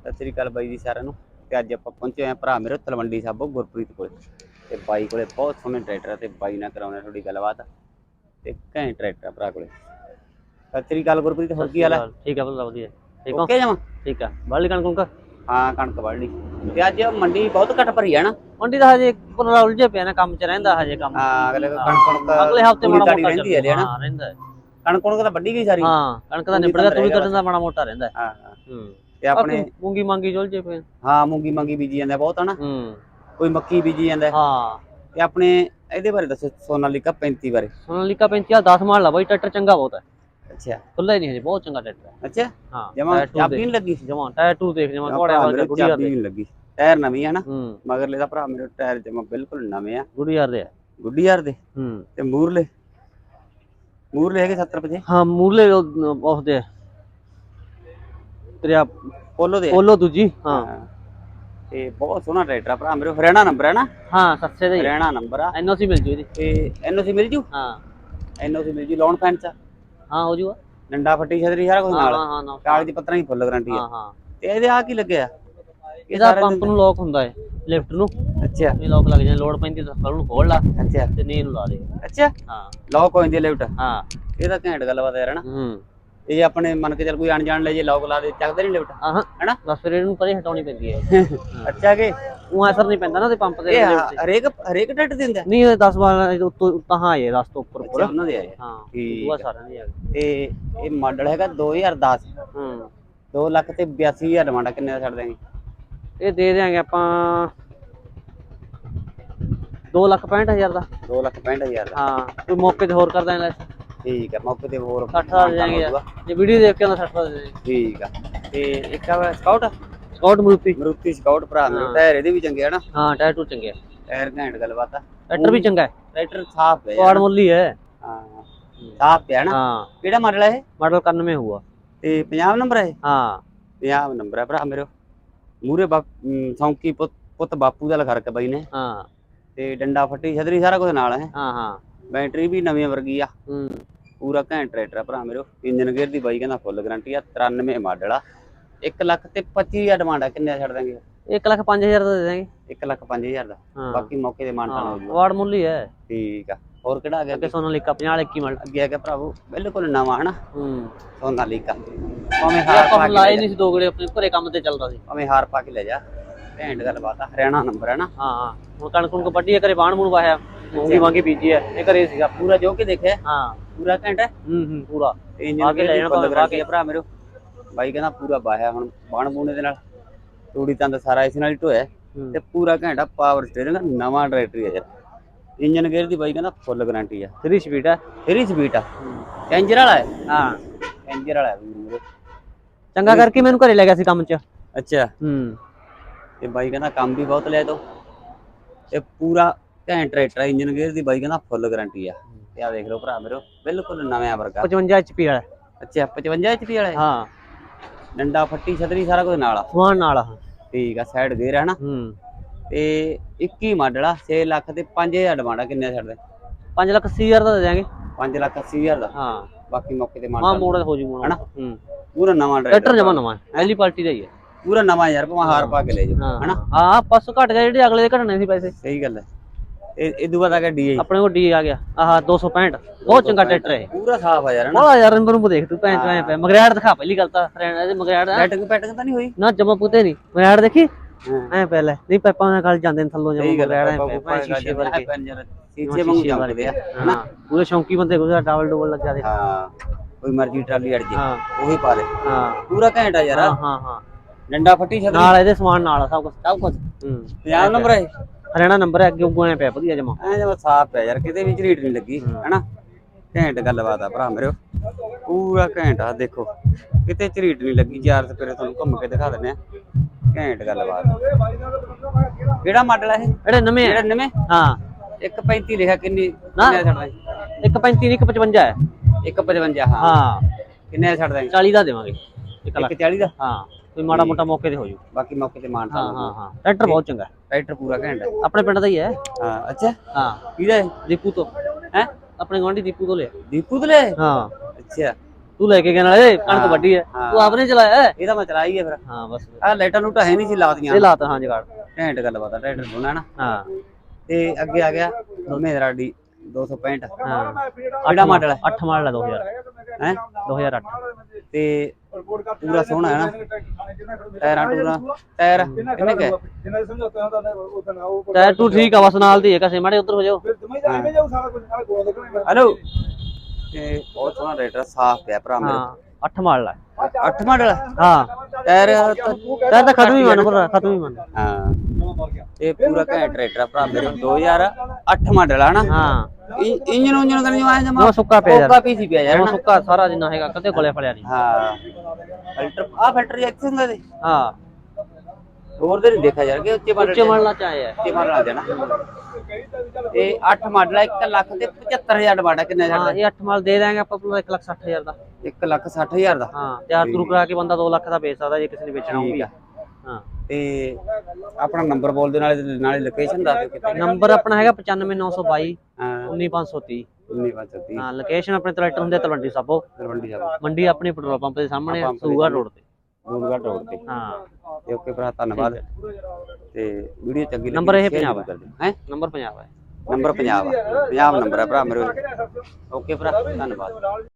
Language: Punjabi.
ਸਤਿ ਸ੍ਰੀ ਅਕਾਲ ਬਾਈ ਜੀ ਸਾਰਿਆਂ ਨੂੰ। ਤੇ ਅੱਜ ਆਪਾਂ ਪਹੁੰਚੇ ਹੋਏ ਆ ਭਰਾ ਮੇਰੇ ਤਲਵੰਡੀ ਸਾਬੋ ਗੁਰਪ੍ਰੀਤ ਕੋਲੇ। ਤੇ ਬਾਈ ਕੋਲੇ ਬਹੁਤ ਸੋਹਣੇ ਟਰੈਕਟਰ ਆ ਤੇ ਬਾਈ ਨਾਲ ਕਰਾਉਣੇ ਆ ਥੋੜੀ ਗੱਲਬਾਤ। ਤੇ ਘੈਂਟ ਟਰੈਕਟਰ ਆ ਭਰਾ ਕੋਲੇ। ਸਤਿ ਸ੍ਰੀ ਅਕਾਲ ਗੁਰਪ੍ਰੀਤ ਹੋਰ ਕੀ ਹਾਲ ਹੈ ਠੀਕ ਆ ਬੋਲਾ ਵਧੀਆ ਠੀਕ ਹੋ? ਓਕੇ ਜਮਾ? ਠੀਕ ਆ। ਬਾਲੀ ਕਣਕ ਕੁਣਕ? ਹਾਂ ਕਣਕ ਵਾਢੀ ਤੇ ਅੱਜ ਮੰਡੀ ਬਹੁਤ ਘੱਟ ਭਰੀ ਆ ਨਾ? ਮੰਡੀ ਦਾ ਹਜੇ ਪੂਰਾ ਉਲਝੇ ਪਿਆ ਨਾ ਕੰਮ ਚ ਰਹਿੰਦਾ ਹਜੇ ਕੰਮ। ਹਾਂ ਅਗਲੇ ਕਣਕ ਕਣਕ ਅਗਲੇ ਹਫ਼ਤੇ ਮਾੜਾ ਮੋਟਾ ਰਹਿੰਦੀ ਹੈ ਹਨਾ? ਹਾਂ ਰਹਿੰਦਾ ਹੈ। ਕਣਕ ਕਣਕ ਤਾਂ ਵੱਢੀ ਗਈ ਸਾਰੀ। ਹਾਂ ਕਣਕ ਦਾ ਤੂੜੀ ਨਿਬੜ ਗਿਆ ਤਾਂ ਰਹਿ ਕੱਢਣ ਦਾ ਮਾੜਾ ਮੋਟਾ ਰਹਿੰਦਾ ਹੈ। ਹਾਂ ਹਾਂ। ਹੂੰ। ਤੇ ਆਪਣੇ ਮੂੰਗੀ ਮੰਗੀ ਉਲਝੇ ਪਏ ਹਾਂ ਮੂੰਗੀ ਮੰਗੀ ਬੀਜੀ ਜਾਂਦਾ ਬਹੁਤ ਹਨਾ? ਹੂੰ। ਕੋਈ ਮੱਕੀ ਬੀਜੀ ਜਾਂਦਾ। ਹਾਂ। ਤੇ ਆਪਣੇ ਇਹਦੇ ਬਾਰੇ ਦੱਸੋ ਸੋਨਾਲੀਕਾ 35 ਬਾਰੇ। ਸੋਨਾਲੀਕਾ 35 ਆ 10 ਮਾਰ ਲਾ ਬਾਈ ਟਰੈਕਟਰ ਚੰਗਾ ਬਹੁਤ ਹੈ। ਅੱਛਾ। ਖੁੱਲਾ ਹੀ ਨਹੀਂ ਹਜੇ ਬਹੁਤ ਚੰਗਾ ਟਰੈਕਟਰ ਹੈ। ਅੱਛਾ? ਹਾਂ ਜਮਾ ਚਾਬੀ ਨਹੀਂ ਲੱਗੀ? ਜਮਾ ਟਾਇਰ ਟੂ ਦੇਖ ਜਮਾ ਭਰਾ ਵਾਲਾ ਗੁੜੀਆ ਚਾਬੀ ਨਹੀਂ ਲੱਗੀ। ਟਾਇਰ ਨਵੀਂ ਆ ਨਾ ਹੂੰ। ਮਗਰਲੇ ਦਾ ਭਰਾ ਮੇਰੇ ਟਾਇਰ ਜਮਾ ਬਿਲਕੁਲ ਨਵੇਂ ਆ। ਗੁੜੀਆ ਦੇ ਆ। ਗੁੱਡੀ ਯਾਰ ਦੇ ਹੂੰ। ਤੇ ਮੂਰਲੇ? ਮੂਰਲੇ ਹੈਗੇ 70 ਵਜੇ ਹਾਂ ਮੂਲੇ ਉਸ ਦੇ ਤੇਰਾ ਪੋਲੋ ਦੇ। ਪੋਲੋ ਦੂਜੀ। ਹਾਂ। ਹਾਂ। ਤੇ ਬਹੁਤ ਸੋਹਣਾ ਟਰੈਕਟਰ ਆ ਭਰਾ ਮੇਰੇ ਹਰਿਆਣਾ ਨੰਬਰ ਹੈ ਨਾ? ਹਾਂ ਸੱਸੇ ਦਾ ਹੀ ਹਰਿਆਣਾ ਨੰਬਰ ਆ। ਐਨਓਸੀ ਮਿਲ ਜੂ ਇਹਦੀ। ਤੇ ਐਨਓਸੀ ਮਿਲ ਜੂ? ਹਾਂ। ਐਨਓਸੀ ਮਿਲ ਜੂ ਲੋਨ ਆ ਹਾਂ ਹੋ ਜੂਗਾ। ਡੰਡਾ ਫੱਟੀ ਛਤਰੀ ਸਾਰਾ ਕੁਝ ਹਾਂ ਨਾਲ। ਹਾਂ ਹਾਂ ਨਾ ਕਾਗਜ਼ ਪੱਤਰਾਂ ਹੀ ਫੁੱਲ ਗਾਰੰਟੀ ਆ। ਹਾਂ ਹਾਂ। ਤੇ ਇਹਦੇ ਆ ਕੀ ਲੱਗਿਆ? ਇਹ ਇਹਦਾ ਪੰਪ ਨੂੰ ਲੋਕ ਹੁੰਦਾ ਹੈ ਲਿਫਟ ਨੂੰ। ਅੱਛਾ। ਇਹ ਲੋਕ ਲੱਗ ਜਾਂਦੇ ਲੋਡ ਪੈਂਦੀ ਤਾਂ ਕੱਲ ਨੂੰ ਖੋਲ ਲਾ ਅੱਛਾ। ਤੇ ਨੀਂਦ ਨੂੰ ਲਾ ਦੇ। ਅੱਛਾ। ਹਾਂ। ਲੌਕ ਹੋ ਜਾਂਦੀ ਲਿਫਟ ਹਾਂ। ਇਹ ਤਾਂ ਘੈਂਟ ਗੱਲਬਾਤ ਯਾਰ ਹਨਾ ਹੂੰ। ਤੇ ਜੇ ਆਪਣੇ ਮੰਨ ਕੇ ਚੱਲ ਕੋਈ ਅਣਜਾਣ ਲੈ ਜੇ ਲੌਕ ਲਾ ਦੇ ਚੱਕਦੇ ਨਹੀਂ ਲਿਫਟ ਆਹਾਂ ਹੈਨਾ? ਬਸ ਫਿਰ ਇਹਨੂੰ ਪਰੇ ਹਟਾਉਣੀ ਪੈਂਦੀ ਹੈ। ਅੱਛਾ ਕਿ? ਉਹ ਅਸਰ ਨਹੀਂ ਪੈਂਦਾ ਨਾ ਤੇ ਪੰਪ ਦੇ ਇਹ। ਹਰੇਕ ਹਰੇਕ ਟਰੈਕਟ ਦਿੰਦਾ ਨਹੀਂ ਇਹ 10 12 ਉੱਤੋਂ ਤਾਂ ਹੈ 10 ਤੋਂ ਉੱਪਰ ਉੱਪਰ ਉਹਨਾਂ ਦੇ ਆਏ। ਹਾਂ ਠੀਕ ਉਹ। ਸਾਰਿਆਂ ਦੇ ਆ। ਤੇ ਇਹ ਮਾਡਲ ਹੈਗਾ 2010 ਹੂੰ। 2 ਲੱਖ ਤੇ 82000 ਡਿਮਾਂਡ ਕਿੰਨੇ ਦਾ ਛੱਡ ਦੇਂਗੇ ਇਹ ਦੇ ਦਿਆਂਗੇ ਆਪਾਂ 2 ਲੱਖ 65000 ਦਾ। 2 ਲੱਖ 65000 ਦਾ। ਹਾਂ ਕੋਈ ਮੌਕੇ ਤੇ ਹੋਰ ਕਰ ਦਾਂਗੇ ਠੀਕ ਹੈ ਮੌਕੇ ਤੇ ਹੋਰ 60 ਦਾ ਦੇ ਯਾਰ। ਜੇ ਵੀਡੀਓ ਦੇਖ ਕੇ ਆਉਂਦਾ 60 ਦਾ ਦੇ ਠੀਕ ਆ। ਤੇ ਇੱਕ ਆ scout scout Maruti. Maruti scout ਭਰਾ ਮੇਰੇ। ਟਾਇਰ ਇਹਦੇ ਵੀ ਚੰਗੇ ਆ ਨਾ? ਹਾਂ ਟਾਇਰ ਟੂ ਚੰਗੇ ਆ। ਟਾਇਰ ਘੈਂਟ ਗੱਲਬਾਤ ਆ। ਟਰੈਕਟਰ ਵੀ ਚੰਗਾ ਹੈ। ਟਰੈਕਟਰ ਸਾਫ਼ ਹੈ ਕੁਆਡ ਮੁੱਲੀ ਹੈ ਹਾਂ। ਸਾਫ਼ ਪਿਆ ਨਾ। ਹਾਂ। ਕਿਹੜਾ ਮਾਡਲ ਹੈ ਇਹ? ਮਾਡਲ 91 ਹੁਆ ਤੇ 50 ਨੰਬਰ ਹੈ ਹਾਂ। 50 ਨੰਬਰ ਹੈ ਭਰਾ ਮੇਰੇ। ਮੂਰੇ ਸੌਂਕੀ ਪੁੱਤ ਪੁੱਤ ਬਾਪੂ ਦਾ ਲਖਾ ਰੱਖਿਆ ਬਾਈ ਨੇ। ਹਾਂ। ਤੇ ਡੰਡਾ ਫੱਟੀ ਛਤਰੀ ਸਾਰਾ ਕੁਝ ਨਾਲ ਹੈ। ਹਾਂ ਹਾਂ। ਬੈਟਰੀ ਵੀ ਨਵੀਂ ਵਰਗੀ ਆ। ਹੂੰ। ਪੂਰਾ ਘੈਂਟ ਟਰੈਕਟਰ ਆ ਭਰਾ ਮੇਰੇ ਇੰਜਨ ਗੇਅਰ ਦੀ ਬਾਈ ਕਹਿੰਦਾ ਫੁੱਲ ਗਾਰੰਟੀ ਆ 93 ਮਾਡਲ ਆ। 1 ਲੱਖ ਤੇ 25000 ਡਿਮਾਂਡ ਆ ਕਿੰਨੇ ਛੱਡ ਦਾਂਗੇ 1 ਲੱਖ 5000 ਦਾ ਦੇ ਦਾਂਗੇ 1 ਲੱਖ 5000 ਦਾ। ਬਾਕੀ ਮੌਕੇ ਦੇ ਮਾਨਤਾਨ ਹੋ ਜੂਗਾ। ਕੁਆਡ ਮੁੱਲੀ ਹੈ ਠੀਕ ਆ। ਹੋਰ ਕਿਹੜਾ ਆ ਗਿਆ ਅੱਗੇ ਸੋਨਾਲੀਕਾ 50 ਵਾਲੇ ਕੀ ਮਾਡਲ ਅੱਗੇ ਆ ਗਿਆ ਭਰਾਵੋ ਬਿਲਕੁਲ ਨਵਾਂ ਹਨਾ? ਹੂੰ। ਸੋਨਾਲੀਕਾ ਭਾਵੇਂ ਹਾਰ ਪਾ ਕੇ ਲਾਏ ਨਹੀਂ ਸੀ ਦੋਗੜੇ ਆਪਣੇ ਘਰੇ ਕੰਮ ਤੇ ਚੱਲਦਾ ਸੀ। ਭਾਵੇਂ ਹਾਰ ਪਾ ਕੇ ਲੈ ਜਾ। ਘੈਂਟ ਗੱਲਬਾਤ ਆ ਹਰਿਆਣਾ ਨੰਬਰ ਹੈ ਨਾ ਹਾਂ ਹਾਂ। ਹੁਣ ਕਣਕ ਨੂੰ ਹੈ ਘਰੇ ਬਾਣ ਮੂਣ ਵਾਹਿਆ। ਮੂੰਗੀ ਵਾਂਗੀ ਬੀਜੀ ਹੈ। ਇਹ ਘਰੇ ਸੀਗਾ। ਪੂਰਾ ਜੋ ਕਿ ਦੇਖਿਆ ਹਾਂ। ਪੂਰਾ ਘੈਂਟ ਹੈ। ਹੂੰ ਹੂੰ। ਪੂਰਾ। ਆ ਕੇ ਲੈ ਜਾਣਾ ਗਾਰੰਟੀ ਆ ਭਰਾ ਮੇਰੇ ਬਾਈ ਕਹਿੰਦਾ ਪੂਰਾ ਬਾਹਿਆ ਹੁਣ ਬਾਣ ਬੂਣੇ ਦੇ ਨਾਲ। ਤੂੜੀ ਤੰਦ ਸਾਰਾ ਇਸ ਨਾਲ ਹੀ ਢੋਇਆ। ਤੇ ਪੂਰਾ ਘੈਂਟਾ ਪਾਵਰ ਸਟੀਅਰਿੰਗ ਨਵਾਂ ਟਰੈਕਟਰ ਹੈ ਯਾਰ ਇੰਜਨ ਗੇਅਰ ਦੀ ਬਾਈ ਕਹਿੰਦਾ ਫੁੱਲ ਗਾਰੰਟੀ ਆ। 3 ਸਪੀਡ ਹੈ ਫੇਰੀ ਸਪੀਡ ਆ। ਕੈਂਜਰ ਵਾਲਾ ਹੈ? ਹਾਂ। ਕੈਂਜਰ ਵਾਲਾ ਵੀਰ ਮੇਰੇ ਚੰਗਾ ਕਰਕੇ ਮੈਨੂੰ ਘਰੇ ਲੈ ਗਿਆ ਸੀ ਕੰਮ 'ਚ। ਅੱਛਾ। ਹੂੰ। ਤੇ ਬਾਈ ਕਹਿੰਦਾ ਕੰਮ ਵੀ ਬਹੁਤ ਲਿਆ ਤੋ ਤੇ ਪੂਰਾ ਘੈਂਟ ਟਰੈਕਟਰ ਇੰਜਨ ਗੇਅਰ ਦੀ ਬਾਈ ਕਹਿੰਦਾ ਫੁੱਲ ਗਾਰੰਟੀ ਆ। ਤੇ ਆ ਦੇਖ ਲਓ ਭਰਾ ਮੇਰੇ ਬਿਲਕੁਲ ਨਵਾਂ ਵਰਗਾ। 55 HP ਵਾਲਾ। ਅੱਛਾ 55 HP ਵਾਲਾ ਹੈ? ਹਾਂ। ਡੰਡਾ ਫੱਟੀ ਛਤਰੀ ਸਾਰਾ ਕੁਝ ਨਾਲ ਆ। ਸਮਾਨ ਨਾਲ ਆ। ਠੀਕ ਆ ਸਾਈਡ ਗੇਅਰ ਹੈ ਨਾ ਹੂੰ। ਤੇ 21 ਮਾਡਲ ਆ 6 ਲੱਖ ਤੇ 5000 ਡਿਮਾਂਡ ਆ ਕਿੰਨੇ ਛੱਡਦੇ? 5 ਲੱਖ 80 ਹਜ਼ਾਰ ਦਾ ਦੇ ਦਿਆਂਗੇ। 5 ਲੱਖ 80 ਹਜ਼ਾਰ ਦਾ? ਹਾਂ। ਬਾਕੀ ਮੌਕੇ ਤੇ ਹਾਂ ਮਾਨ ਮੋੜ ਹੋ ਜੂਗਾ ਹਨਾ? ਹੂੰ। ਪੂਰਾ ਨਵਾਂ ਟਰੈਕਟਰ ਜਮਾ ਨਵਾਂ ਐਲੀ ਪਾਰਟੀ ਦਾ ਹੀ ਹੈ ਪੂਰਾ ਨਵਾਂ ਯਾਰ ਭਾਵੇਂ ਹਾਰ ਪਾ ਕੇ ਲੈ ਜਾਓ। ਹਾਂ। ਹਨਾ? ਹਾਂ ਪਸ ਘਟ ਗਿਆ ਜਿਹੜੇ ਅਗਲੇ ਦੇ ਘਟਣੇ ਸੀ ਪੈਸੇ। ਸਹੀ ਗੱਲ ਹੈ। ਇਹ ਦੂਆ ਤਾਂ ਕਿ ਡੀਆਈ ਆਪਣੇ ਕੋਲ ਡੀ ਆ ਗਿਆ। ਆਹ 265 ਬਹੁਤ ਚੰਗਾ ਟਰੈਕਟਰ ਹੈ ਪੂਰਾ ਸਾਫ਼ ਆ ਯਾਰ ਹਨਾ ਬੜਾ ਯਾਰ ਅੰਦਰ ਨੂੰ ਦੇਖ ਤੂੰ ਭੈਣ ਚੋਂ ਐ ਪਿਆ। ਮਗਰਿਆੜ ਦਿਖਾ ਪਹਿਲੀ ਗੱਲ ਤਾਂ ਫਰੈਂਡ ਇਹਦੇ ਮਗਰਿਆੜ ਪੈਟਿੰਗ ਪੈਟਿੰਗ ਤਾਂ ਨਹੀਂ ਹੋਈ? ਨਾ ਜਮਾ ਪੁੱਤੇ ਨਹੀਂ। ਮਗਰਿਆੜ ਦੇਖੀ? ਐ ਪਹਿਲੇ ਨਹੀਂ ਪੈਪਾਂ ਨਾਲ ਗੱਲ ਜਾਂਦੇ ਨੇ ਥੱਲੋਂ ਜਮਾ ਮਗਰਿਆੜ ਐ ਪਿਆ। ਸ਼ੀਸ਼ੇ ਵਰਗੇ। ਸੀਸੇ ਵਾਂਗੂ ਜਾਂਦੇ ਆ। ਹਾਂ। ਪੂਰੇ ਸ਼ੌਂਕੀ ਬੰਦੇ ਗੁਜ਼ਰ ਡਬਲ ਡਬਲ ਲੱਗਾ ਦੇ ਹਾਂ। ਕੋਈ ਮਰਜ਼ੀ ਟਰਾਲੀ ਅੜ ਜੇ ਹਾਂ। ਉਹੀ ਪਾ ਲੈ। ਹਾਂ। ਪੂਰਾ ਘੈਂਟਾ ਯਾਰ। ਹਾਂ ਹਾਂ ਹਾਂ। ਡੰਡਾ ਫੱਟੀ ਛਤਰੀ ਨਾਲ ਇਹਦੇ ਸਮਾਨ ਨਾਲ ਆ ਸਭ ਕੁਝ ਸਭ ਕੁਝ ਹੂੰ। 50 ਨੰਬਰ ਹੈ ਹਰਿਆਣਾ ਨੰਬਰ ਹੈ ਅੱਗੇ ਉੱਗੋਂ ਐ ਪਿਆ ਵਧੀਆ ਜਮਾ। ਐ ਜਮਾ ਸਾਫ਼ ਹੈ ਯਾਰ ਕਿਤੇ ਵੀ ਝਰੀਟ ਨਹੀਂ ਲੱਗੀ ਹੈਨਾ? ਘੈਂਟ ਗੱਲਬਾਤ ਆ ਭਰਾ ਮੇਰੇ। ਪੂਰਾ ਘੈਂਟ ਆ ਦੇਖੋ। ਕਿਤੇ ਝਰੀਟ ਨਹੀਂ ਲੱਗੀ ਚਾਰ ਸਪੇਰੇ ਤੁਹਾਨੂੰ ਘੁੰਮ ਕੇ ਦਿਖਾ ਦਿੰਦੇ ਆ। ਘੈਂਟ ਗੱਲਬਾਤ ਕਿਹੜਾ ਮਾਡਲ ਆ ਇਹ? ਜਿਹੜੇ ਨਵੇਂ ਆ। 99 ਹਾਂ। 135 ਲਿਖਿਆ ਕਿੰਨੀ ਨਾ। ਕਿੰਨੇ ਛੱਡਦਾ ਇੱਕ 35 ਨਹੀਂ ਇੱਕ 55 ਹੈ। 155 ਹਾਂ। ਹਾਂ। ਕਿੰਨੇ ਛੱਡਦਾ 40 ਦਾ ਦੇਵਾਂਗੇ। ਇੱਕ ਲੱਖ। 140 ਦਾ? ਹਾਂ। ਕੋਈ ਮਾੜਾ ਮੋਟਾ ਮੌਕੇ ਤੇ ਹੋ ਜੂ ਬਾਕੀ ਮੌਕੇ ਤੇ ਮਾਨ ਹਾਂ ਹਾਂ ਹਾਂ। ਟਰੈਕਟਰ ਬਹੁਤ ਚੰਗਾ ਹੈ। ਟਰੈਕਟਰ ਪੂਰਾ ਘੈਂਟ ਹੈ। ਆਪਣੇ ਪਿੰਡ ਦਾ ਹੀ ਹੈ। ਹਾਂ ਅੱਛਾ। ਹਾਂ। ਕਿਹਦਾ ਹੈ? ਦੀਪੂ ਤੋਂ। ਹੈ? ਆਪਣੇ ਗਵਾਂਢੀ ਦੀਪੂ ਤੋਂ ਲਿਆ। ਦੀਪੂ ਦਲੇ ਹਾਂ। ਅੱਛਾ। ਤੂੰ ਲੈ ਕੇ ਗਿਆ ਨਾਲੇ ਕਣਕ ਵੱਡੀ ਹੈ। ਹਾਂ। ਤੂੰ ਆਪਨੇ ਚਲਾਇਆ ਹੈ? ਇਹਦਾ ਮੈਂ ਚਲਾਈ ਹੈ ਫਿਰ। ਹਾਂ ਬਸ। ਆ ਲਾਈਟਾਂ ਨੂੰ ਹੈ ਨਹੀਂ ਸੀ ਲਾਤੀਆਂ। ਇਹ ਲਾਤਾ ਹਾਂ ਜਗਾੜ। ਘੈਂਟ ਗੱਲਬਾਤ ਆ ਟਰੈਕਟਰ ਸੋਹਣਾ ਨਾ। ਹਾਂ। ਤੇ ਅੱਗੇ ਆ ਗਿਆ ਮਹਿੰਦਰਾ ਡੀ 265 ਹਾਂ। ਕਿਹੜਾ ਮਾਡਲ ਹੈ? 8 ਮਾਡਲ ਹੈ 2000 ਹੈ? 2008 ਤੇ ਪੂਰਾ ਸੋਹਣਾ ਹੈ ਨਾ। ਟਾਇਰਾਂ ਟੂਰਾਂ ਟਾਇਰ ਕਿੰਨੇ ਕੁ ਹੈ ਟਾਇਰ ਟੂ ਠੀਕ ਆ ਬਸ ਨਾਲ ਦੀ ਹੈ ਕਸੇ ਮਾੜੇ ਉਧਰ ਹੋ ਜਾਓ। ਹਲੋ। ਤੇ ਬਹੁਤ ਸੋਹਣਾ ਰੇਟਰ ਸਾਫ਼ ਪਿਆ ਭਰਾ ਮੇਰੇ। ਹਾਂ 8 ਮਾਡਲ ਹੈ 8 ਮਾਡਲ ਹਾਂ। ਟਾਇਰ ਟਾਇਰ ਤਾਂ ਖਤਮ ਹੀ ਮੰਨ ਭਰਾ ਖਤਮ ਹੀ ਮੰਨ ਹਾਂ। ਇਹ ਪੂਰਾ ਘੈਂਟ ਰੇਟਰ ਆ ਭਰਾ ਮੇਰੇ 2008 ਮਾਡਲ ਆ ਨਾ। ਹਾਂ। ਇੰਜਨ ਉਂਜਨ ਕਰਨੀ ਆਇਆ ਜਮਾ। ਸੁੱਕਾ ਪਿਆ ਯਾਰ। ਕੋਕਾ ਪੀਸੀ ਪਿਆ ਯਾਰ। ਸੁੱਕਾ ਸਾਰਾ ਜਿੰਨਾ ਹੈਗਾ ਕਦੇ ਗਲੇ ਫੜਿਆ ਨਹੀਂ। ਹਾਂ। ਫਿਲਟਰ ਆ ਫਿਲਟਰ ਇੱਥੇ ਹੁੰਦਾ ਤੇ ਹਾਂ। ਹੋਰ ਦੇ ਨਹੀਂ ਦੇਖਿਆ ਯਾਰ ਕਿ ਉੱਚੇ ਮਾਡਲ ਉੱਚੇ ਮਾਡਲਾਂ ਚ ਆਇਆ। ਉੱਚੇ ਮਾਡਲ ਆ ਜਾਣਾ ਇਹ 8 ਮਾਡਲ ਆ 1 ਲੱਖ ਤੇ 75000 ਡਿਮਾਂਡ ਆ ਕਿੰਨੇ ਹਾਂ ਛੱਡਦਾ ਇਹ 8 ਮਾਡਲ ਦੇ ਦਾਂਗੇ ਆਪਾਂ ਪੂਰਾ 1 ਲੱਖ 60 ਹਜ਼ਾਰ ਦਾ। 1 ਲੱਖ 60000 ਦਾ। ਹਾਂ ਤਿਆਰ ਤੁਰ ਕਰਾ ਕੇ ਬੰਦਾ 2 ਲੱਖ ਦਾ ਵੇਚ ਸਕਦਾ ਜੇ ਕਿਸੇ ਨੇ ਵੇਚਣਾ ਆ। ਹਾਂ। ਤੇ ਆਪਣਾ ਨੰਬਰ ਬੋਲ ਦੇ ਨਾਲੇ ਨਾਲੇ ਲੋਕੇਸ਼ਨ ਦੱਸ ਦਿਓ ਕਿੱਥੇ। ਨੰਬਰ ਆਪਣਾ ਹੈਗਾ 95922 ਹਾਂ। 19530 1925 ਹਾਂ ਲੋਕੇਸ਼ਨ ਆਪਣੇ ਟਰੈਕਟਰ ਹੁੰਦੇ ਤਲਵੰਡੀ ਸਾਬੋ। ਤਲਵੰਡੀ ਸਾਹਿਬ ਮੰਡੀ ਆਪਣੀ ਪੈਟਰੋਲ ਪੰਪ ਦੇ ਸਾਹਮਣੇ ਸੂਗਾ ਰੋਡ ਤੇ। ਗੂਲਗੜ ਰੋਡ ਤੇ। ਹਾਂ। ਤੇ ਓਕੇ ਭਰਾ ਧੰਨਵਾਦ। ਤੇ ਵੀਡੀਓ ਚੰਗੀ ਲੱਗੀ ਨੰਬਰ ਇਹ ਪੰਜਾਬ ਦਿਓ। ਹੈ? ਨੰਬਰ 50 ਹੈ। ਨੰਬਰ ਪੰਜਾਬ ਆ ਪੰਜਾਬ ਨੰਬਰ ਹੈ ਭਰਾ ਮੇਰੇ ਓਕੇ ਭਰਾ ਧੰਨਵਾਦ।